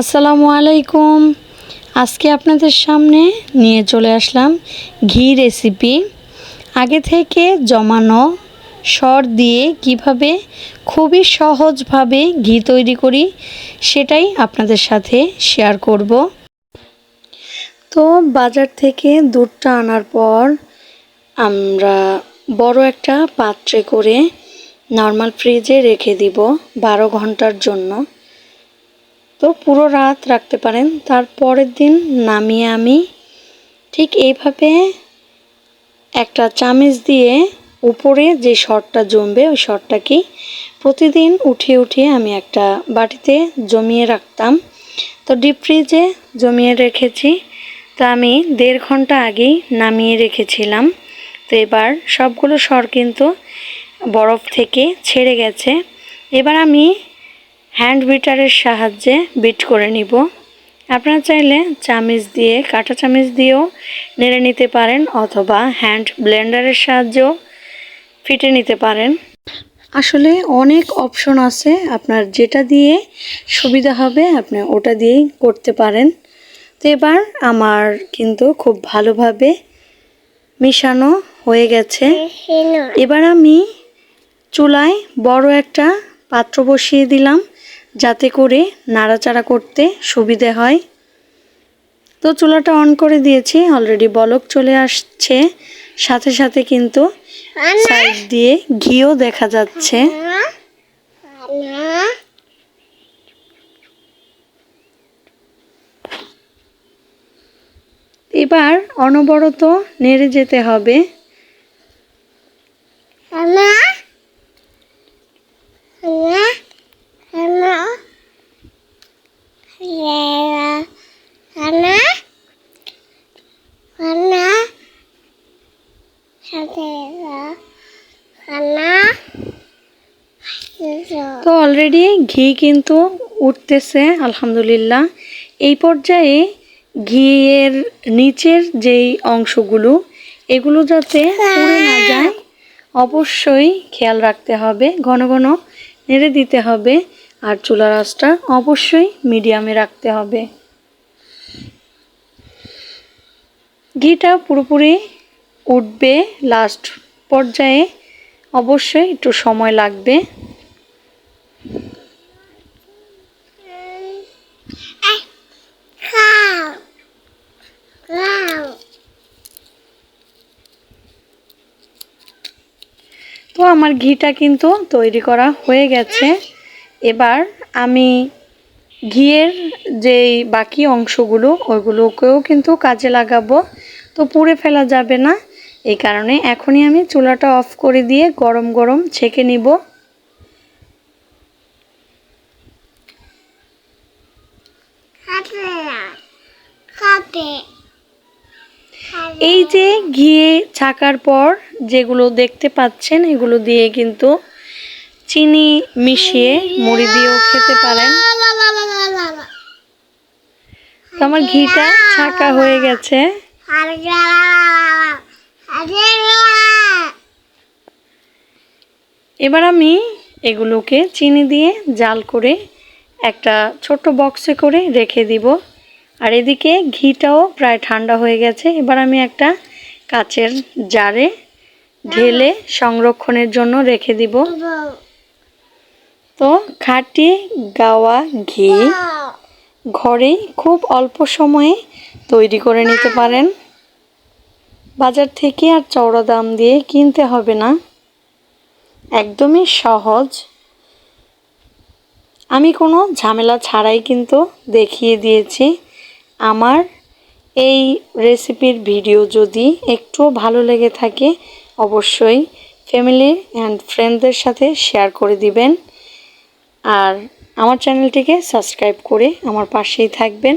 আসসালামু আলাইকুম। আজকে আপনাদের সামনে নিয়ে চলে আসলাম ঘি রেসিপি আগে থেকে জমানো সর দিয়ে কীভাবে খুবই সহজভাবে ঘি তৈরি করি, সেটাই আপনাদের সাথে শেয়ার করব। তো বাজার থেকে দুধটা আনার পর আমরা বড় একটা পাত্রে করে নর্মাল ফ্রিজে রেখে দিব বারো ঘণ্টার জন্য। তো পুরো রাত রাখতে পারেন। তারপরের দিন নামিয়ে আমি ঠিক এইভাবে একটা চামিচ দিয়ে উপরে যে শটটা জমবে, ওই শটটাকে প্রতিদিন উঠিয়ে উঠিয়ে আমি একটা বাটিতে জমিয়ে রাখতাম। তো ডিপ ফ্রিজে জমিয়ে রেখেছি। তো আমি দেড় ঘণ্টা আগেই নামিয়ে রেখেছিলাম। তো এবার সবগুলো সর কিন্তু বরফ থেকে ছেড়ে গেছে। এবার আমি হ্যান্ড বিটারের সাহায্যে বিট করে নিব। আপনারা চাইলে চামিচ দিয়ে কাঁটা চামিচ দিয়েও নেড়ে নিতে পারেন অথবা হ্যান্ড ব্লেন্ডারের সাহায্যেও ফিটে নিতে পারেন। আসলে অনেক অপশন আছে আপনার যেটা দিয়ে সুবিধা হবে আপনি ওটা দিয়েই করতে পারেন। তো এবার আমার কিন্তু খুব ভালোভাবে মিশানো হয়ে গেছে। এবার আমি চুলায় বড় একটা পাত্র বসিয়ে দিলাম। যাতে করে নাড়াচাড়া করতে সুবিধে হয়। তো চুলাটা অন করে দিয়েছি অলরেডি বলক চলে আসছে। সাথে সাথে কিন্তু সাইড দিয়ে ঘিও দেখা যাচ্ছে। এবার অনবরত নেড়ে যেতে হবে। তো অলরেডি ঘি কিন্তু উঠতেছে আলহামদুলিল্লাহ। এই পর্যায়ে ঘিয়ের নিচের যেই অংশগুলো এগুলো যাতে পুড়ে না যায় অবশ্যই খেয়াল রাখতে হবে ঘন ঘন নেড়ে দিতে হবে আর চুলার আঁচটা অবশ্যই মিডিয়ামে রাখতে হবে। ঘিটা পুরোপুরি উঠবে লাস্ট পর্যায়ে। অবশ্যই একটু সময় লাগবে। তো আমার ঘিটা কিন্তু তৈরি করা হয়ে গেছে। এবার আমি ঘিয়ের যেই বাকি অংশগুলো ওইগুলোকেও কিন্তু কাজে লাগাবো। তো পুড়ে ফেলা যাবে না। এই কারণে এখনই আমি চুলাটা অফ করে দিয়ে গরম গরম ছেঁকে নিব। এই যে ঘিয়ে ছাকার পর যেগুলো দেখতে পাচ্ছেন, এগুলো দিয়ে কিন্তু চিনি মিশিয়ে মুড়ি দিয়েও খেতে পারেন। আমার ঘিটা ছাকা হয়ে গেছে। এবার আমি এগুলোকে চিনি দিয়ে জাল করে একটা ছোট্ট বক্সে করে রেখে দিব। আর এদিকে ঘিটাও প্রায় ঠান্ডা হয়ে গেছে। এবার আমি একটা কাচের জারে ঢেলে সংরক্ষণের জন্য রেখে দিব। তো খাঁটি গাওয়া ঘি ঘরেই খুব অল্প সময়ে তৈরি করে নিতে পারেন। বাজার থেকে আর চওড়া দাম দিয়ে কিনতে হবে না। একদমই সহজ। আমি কোনো ঝামেলা ছাড়াই কিন্তু দেখিয়ে দিয়েছি। আমার এই রেসিপির ভিডিও যদি একটু ভালো লেগে থাকে, অবশ্যই ফ্যামিলি অ্যান্ড ফ্রেন্ডদের সাথে শেয়ার করে দিবেন। আর আমার চ্যানেলটিকে সাবস্ক্রাইব করে আমার পাশেই থাকবেন।